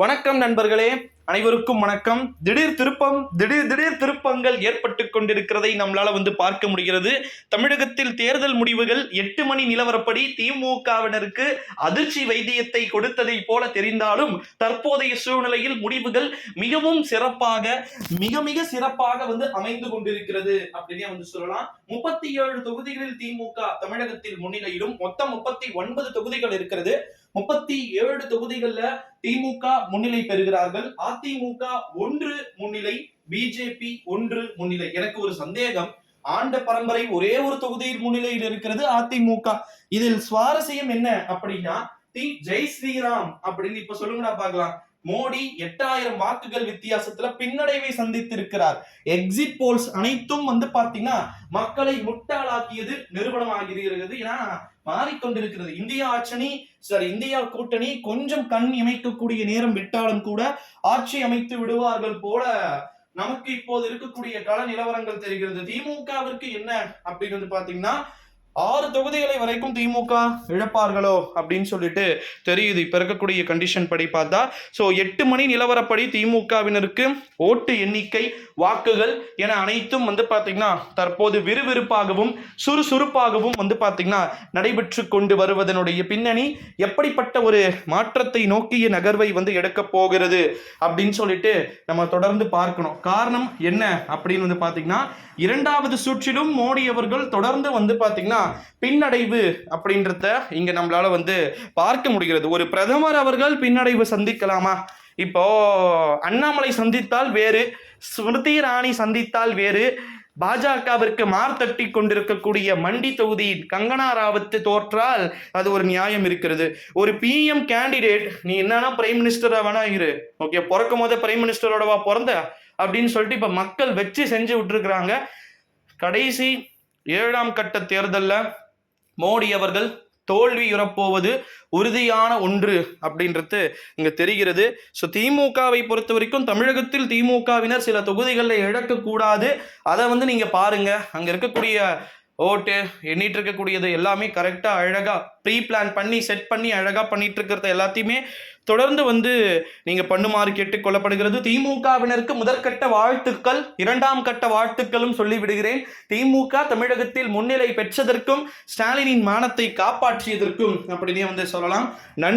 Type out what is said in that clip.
வணக்கம் நண்பர்களே அனைவருக்கும் வணக்கம். திடீர் திருப்பம் திடீர் திடீர் திருப்பங்கள் ஏற்பட்டு கொண்டிருக்கிறதை நம்மளால வந்து பார்க்க முடிகிறது. தமிழகத்தில் தேர்தல் முடிவுகள் எட்டு மணி நிலவரப்படி திமுகவினருக்கு அதிர்ச்சி வைத்தியத்தை கொடுத்ததை போல தெரிந்தாலும் தற்போதைய சூழ்நிலையில் முடிவுகள் மிகவும் சிறப்பாக மிக மிக சிறப்பாக வந்து அமைந்து கொண்டிருக்கிறது அப்படின்னே வந்து சொல்லலாம். முப்பத்தி ஏழு தொகுதிகளில் திமுக தமிழகத்தில் முன்னிலையிலும் மொத்தம் முப்பத்தி ஒன்பது தொகுதிகள் இருக்கிறது. முப்பத்தி ஏழு தொகுதிகள்ல திமுக முன்னிலை பெறுகிறார்கள். அதிமுக ஒன்று முன்னிலை பிஜேபி ஒன்று முன்னிலை. எனக்கு ஒரு சந்தேகம். ஆண்ட பரம்பரை ஒரே ஒரு தொகுதியில் முன்னிலையில் இருக்கிறது அதிமுக. இதில் சுவாரஸ்யம் என்ன அப்படின்னா தி ஜெய் ஸ்ரீராம் அப்படின்னு இப்ப சொல்லுங்கடா பார்க்கலாம். மோடி எட்டாயிரம் வாக்குகள் வித்தியாசத்துல பின்னடைவை சந்தித்திருக்கிறார். எக்ஸிட் போல்ஸ் அனைத்தும் வந்து பாத்தீங்கன்னா மக்களை முட்டாளாக்கியது நிறுவனம் ஆகிறது ஏன்னா மாறிக்கொண்டிருக்கிறது. இந்தியா ஆட்சணி சாரி இந்தியா கூட்டணி கொஞ்சம் கண் இமைக்கக்கூடிய நேரம் விட்டாலும் கூட ஆட்சி அமைத்து விடுவார்கள் போல நமக்கு இப்போது இருக்கக்கூடிய கள நிலவரங்கள் தெரிகிறது. திமுகவிற்கு என்ன அப்படின்னு வந்து பாத்தீங்கன்னா ஆறு தொகுதிகளை வரைக்கும் திமுக இழப்பார்களோ அப்படின்னு சொல்லிட்டு தெரியுது. இப்போ இருக்கக்கூடிய கண்டிஷன் படி பார்த்தா. ஸோ எட்டு மணி நிலவரப்படி திமுகவினருக்கு ஓட்டு எண்ணிக்கை வாக்குகள் என அனைத்தும் வந்து பார்த்தீங்கன்னா தற்போது விறுவிறுப்பாகவும் சுறுசுறுப்பாகவும் வந்து பார்த்திங்கன்னா நடைபெற்று கொண்டு வருவதனுடைய பின்னணி எப்படிப்பட்ட ஒரு மாற்றத்தை நோக்கிய நகர்வை வந்து எடுக்க போகிறது அப்படின்னு சொல்லிட்டு நம்ம தொடர்ந்து பார்க்கணும். காரணம் என்ன அப்படின்னு வந்து பார்த்திங்கன்னா இரண்டாவது சுற்றிலும் மோடி அவர்கள் தொடர்ந்து வந்து பார்த்திங்கன்னா பின்னடைவு அப்படின்றத இங்க நம்மளால வந்து பார்க்க முடிகிறது. ஒரு பிரதமர் அவர்கள் பின்னடைவு சந்திக்கலாமா? இப்போ அண்ணாமலை சந்தித்தால் வேறு ஸ்மிருதி இராணி சந்தித்தால் வேறு பாஜகவிற்கு மார் தட்டி கொண்டிருக்கக்கூடிய மண்டி தொகுதியில் கங்கனா ராவத் தோற்றால் அது ஒரு நியாயம் இருக்கிறது. ஒரு பிஎம் கேண்டிடேட் நீ என்னன்னா பிரைம் மினிஸ்டரா வேணா இரு. ஓகே பிறக்கும் போதே பிரைம் மினிஸ்டரோடவா பிறந்த? அப்படின்னு சொல்லிட்டு இப்ப மக்கள் வச்சு செஞ்சு விட்டுருக்குறாங்க. கடைசி ஏழாம் கட்ட தேர்தலில் மோடி அவர்கள் தோல்வியுறப்போவது உறுதியான ஒன்று அப்படின்றது இங்கே தெரிகிறது. ஸோ திமுகவை பொறுத்த வரைக்கும் தமிழகத்தில் திமுகவினர் சில தொகுதிகளில் இழக்கக்கூடாது. அதை வந்து நீங்கள் பாருங்க. அங்கே இருக்கக்கூடிய ஓட்டு எண்ணிட்டு இருக்கக்கூடியது எல்லாமே கரெக்டாக அழகாக ப்ரீ பிளான் பண்ணி செட் பண்ணி அழகாக பண்ணிட்டு இருக்கிறத எல்லாத்தையுமே தொடர்ந்து வந்து நீங்கள் பண்ணுமாறு கேட்டுக்கொள்ளப்படுகிறது. திமுகவினருக்கு முதற்கட்ட வாழ்த்துக்கள் இரண்டாம் கட்ட வாழ்த்துக்களும் சொல்லிவிடுகிறேன். திமுக தமிழகத்தில் முன்னிலை பெற்றதற்கும் ஸ்டாலினின் மானத்தை காப்பாற்றியதற்கும் அப்படின்னே வந்து சொல்லலாம். நன்றி.